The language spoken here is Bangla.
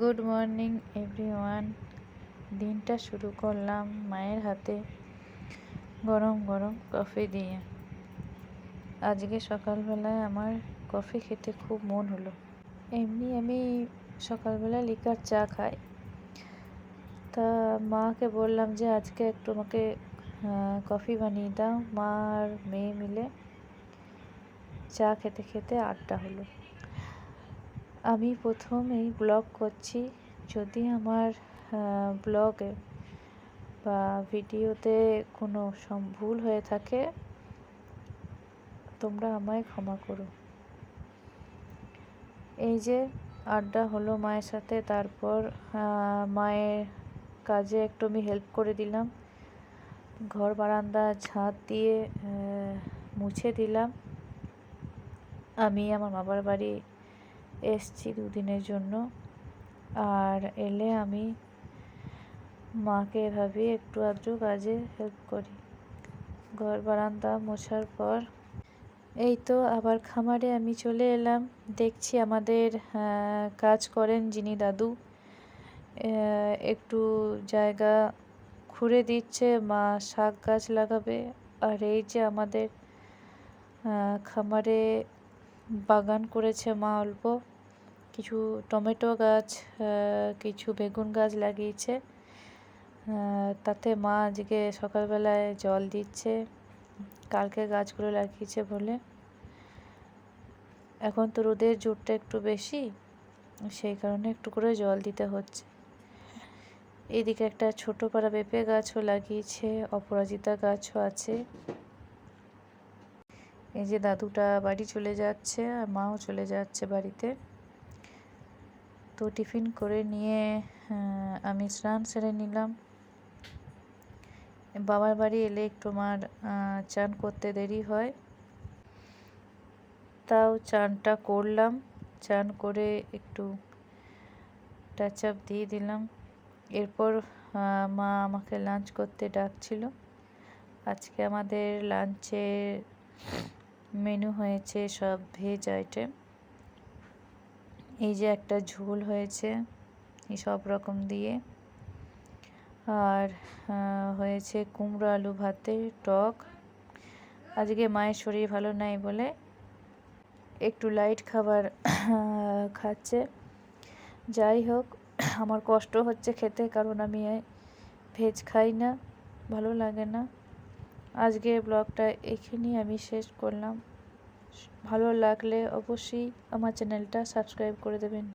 Good morning, everyone. দিনটা শুরু করলাম মায়ের হাতে গরম গরম কফি দিয়ে। আজকে সকালবেলায় আমার কফি খেতে খুব মন হলো। এমনি আমি সকালবেলা লিকার চা খাই। তা মাকে বললাম যে, আজকে একটু আমাকে কফি বানিয়ে দাও। মা আর মেয়ে মিলে চা খেতে খেতে আড্ডা হলো। আমি প্রথমেই ব্লগ করছি। যদি আমার ব্লগে বা ভিডিওতে কোনো ভুল হয়ে থাকে, তোমরা আমায় ক্ষমা করো। এই যে আড্ডা হলো মায়ের সাথে, তারপর মায়ের কাজে একটু আমি হেল্প করে দিলাম। ঘর বারান্দা ঝাঁত দিয়ে মুছে দিলাম। আমি আমার বাবার বাড়ি এসছি দুদিনের জন্য। আর এলে আমি মাকে এভাবে একটু আধটু কাজে হেল্প করি। ঘর বারান্দা মোছার পর এই তো আবার খামারে আমি চলে এলাম। দেখছি আমাদের কাজ করেন যিনি দাদু। একটু জায়গা খুঁড়ে দিচ্ছে, মা শাক গাছ লাগাবে। আর এই যে আমাদের খামারে বাগান করেছে মা অল্প। কিছু টমেটো গাছ কিছু বেগুন গাছ লাগিয়েছে। তাতে মা আজকে সকালবেলায় জল দিচ্ছে। কালকে গাছগুলো লাগিয়েছে বলে। এখন তো রোদের জোরটা একটু বেশি, সেই কারণে একটু করে জল দিতে হচ্ছে। এদিকে একটা ছোট পাড়া পেঁপে গাছও লাগিয়েছে, অপরাজিতা গাছও আছে। এই যে দাদুটা বাড়ি চলে যাচ্ছে আর মাও চলে যাচ্ছে বাড়িতে। তো টিফিন করে নিয়ে আমি স্নান সেরে নিলাম। বাবার বাড়ি এলে একটু আমার চান করতে দেরি হয়। তাও চানটা করলাম। চান করে একটু টাচ আপ দিয়ে দিলাম। এরপর মা আমাকে লাঞ্চ করতে ডাকছিল। আজকে আমাদের লাঞ্চের মেনু হয়েছে সব ভেজ আইটেম এই যে একটা ঝোল হয়েছে, এই সব রকম দিয়ে। আর হয়েছে কুমড়ো আলু ভাতে টক। আজকে মায়ের শরীর ভালো নাই বলে একটু লাইট খাবার খাচ্ছে। যাই হোক, আমার কষ্ট হচ্ছে খেতে কারণ আমি ভেজ খাই না, ভালো লাগে না। আজকে ব্লগটা এখানেই আমি শেষ করলাম। ভালো লাগলে অবশ্যই আমার চ্যানেলটা সাবস্ক্রাইব করে দেবেন।